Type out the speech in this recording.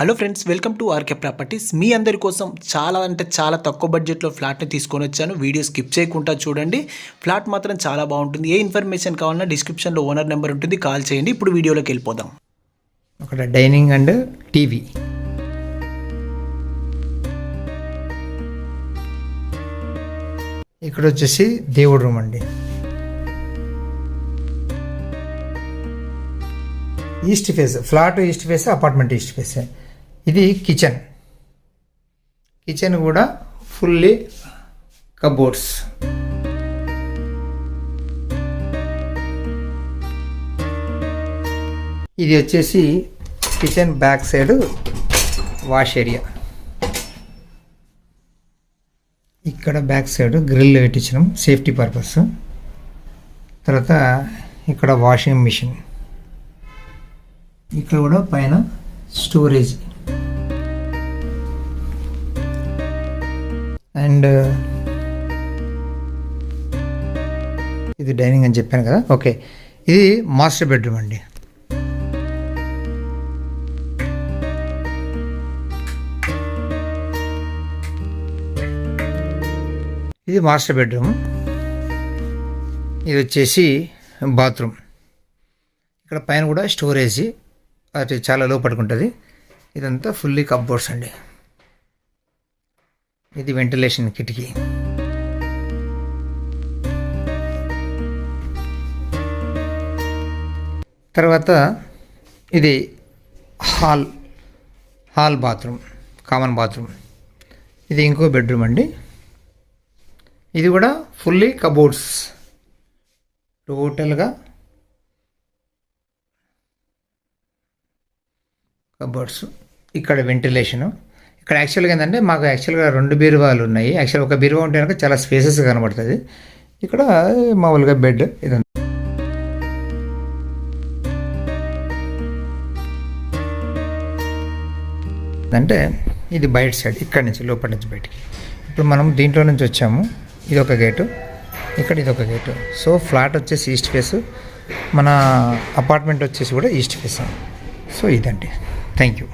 Hello friends welcome to R K properties మీ అందరి కోసం చాలా అంటే చాలా తక్కువ బడ్జెట్లో ఫ్లాట్ని తీసుకొని వచ్చాను. వీడియో స్కిప్ చేయకుండా చూడండి. ఫ్లాట్ మాత్రం చాలా బాగుంటుంది. ఏ ఇన్ఫర్మేషన్ కావాలన్నా డిస్క్రిప్షన్లో ఓనర్ నెంబర్ ఉంటుంది. కాల్ చేయండి. ఇప్పుడు వీడియోలోకి వెళ్ళిపోదాం. అక్కడ డైనింగ్ అండ్ టీవీ. ఇక్కడ వచ్చేసి దేవుడు రూమ్ అండి. East face flat east face apartment east face. ఇది కిచెన్ కిచెన్ కూడా ఫుల్లీ కబోర్డ్స్ ఇది వచ్చేసి kitchen back side wash area ఇక్కడ బ్యాక్ సైడ్ గ్రిల్ పెట్టించినాం సేఫ్టీ పర్పస్ తర్వాత ఇక్కడ వాషింగ్ మిషన్ ఇక్కడ కూడా పైన స్టోరేజ్ అండ్ uh, ఇది డైనింగ్ అని చెప్పాను కదా. ఓకే. ఇది మాస్టర్ బెడ్రూమ్ అండి. ఇది మాస్టర్ బెడ్రూమ్. ఇది వచ్చేసి బాత్రూమ్. ఇక్కడ పైన కూడా స్టోరేజ్ అది చాలా లో పడుకుంటుంది ఇదంతా ఫుల్లీ కప్బోర్డ్స్ అండి. ఇది వెంటిలేషన్ కిటికీ. తర్వాత ఇది hall hall bathroom common bathroom. ఇది ఇంకో బెడ్రూమ్ అండి. ఇది కూడా ఫుల్లీ కబోర్డ్స్. టోటల్గా కబోర్డ్స్. ఇక్కడ వెంటిలేషను. ఇక్కడ యాక్చువల్గా ఏంటంటే మాకు యాక్చువల్గా రెండు బీరువాలు ఉన్నాయి. యాక్చువల్ ఒక బీరువా ఉంటే కనుక చాలా స్పేసెస్ కనబడుతుంది. ఇక్కడ మామూలుగా బెడ్ ఇది అంటే ఇది బయట సైడ్ ఇక్కడ నుంచి లోపల నుంచి బయటికి. ఇప్పుడు మనం దీంట్లో నుంచి వచ్చాము. ఇది ఒక గేటు ఇక్కడ ఇది ఒక గేటు సో ఫ్లాట్ వచ్చేసి ఈస్ట్ ఫేస్ మన అపార్ట్మెంట్ వచ్చేసి కూడా ఈస్ట్ ఫేస్ సో ఇదండి. Thank you